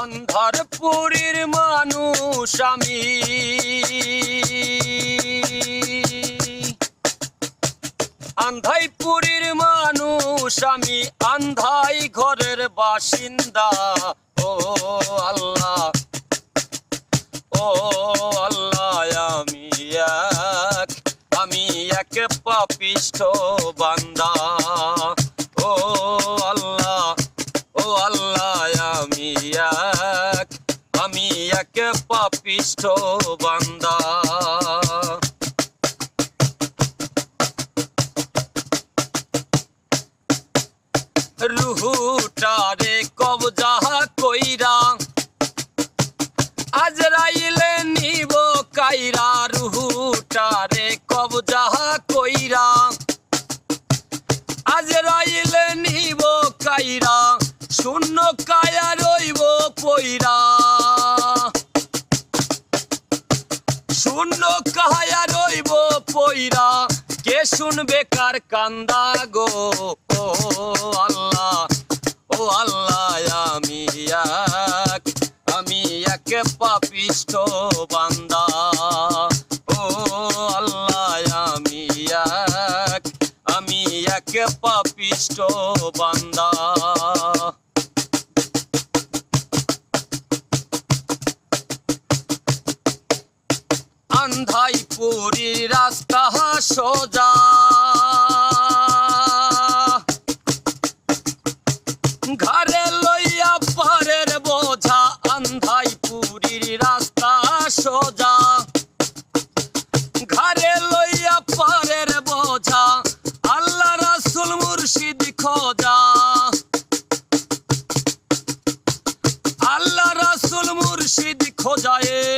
অন্ধার পুরীর মানুষ আমি। আন্ধাই পুরীর মানুষ আমি, আন্ধাই ঘরের বাসিন্দা। ও আল্লাহ ও আল্লাহ, আমি এক আমি এক পাপিষ্ঠ বান্দা। আল্লাহ, আমি এক আমি এক পাপিষ্ঠ বান্দা। রুহুটারে কবজা কইরা, আজরাইলে নিব কাইরা। রুহুটারে কবজা শূন্য কায়া রইব পইরা শূন্য কায়া রইব পইরা কে শুনবে কার কান্দা গো? ও আল্লাহ ও আল্লাহ, আমি এক আমি এক পাপিষ্ঠ বান্দা। ও আল্লাহ, আমি এক আমি এক পাপিষ্ঠ বান্দা। আন্ধাই পুরী রাস্তা সোজা। ঘরে লইয়া পারের বোঝা আন্ধাই পুরীর রাস্তা সোজা। ঘরে লইয়া পারের বোঝা, আল্লাহ রাসুল মুর্শিদ খোঁজা। আল্লাহ রাসুল মুর্শিদ খোঁজা এই পাগল মনের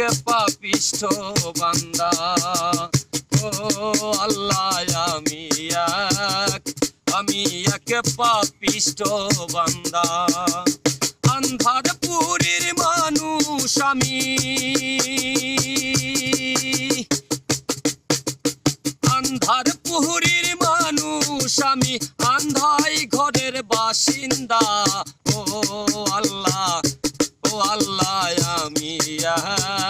এক পাপিষ্ঠ বান্দা। ও আল্লাহ, আমি এক আমি এক পাপিষ্ঠ বান্দা। আন্ধার পুরীর মানুষ আমি। আন্ধার পুহরীর মানুষ আমি, আন্ধাই ঘরের বাসিন্দা। ও আল্লাহ ও আল্লাহ, আমি আমি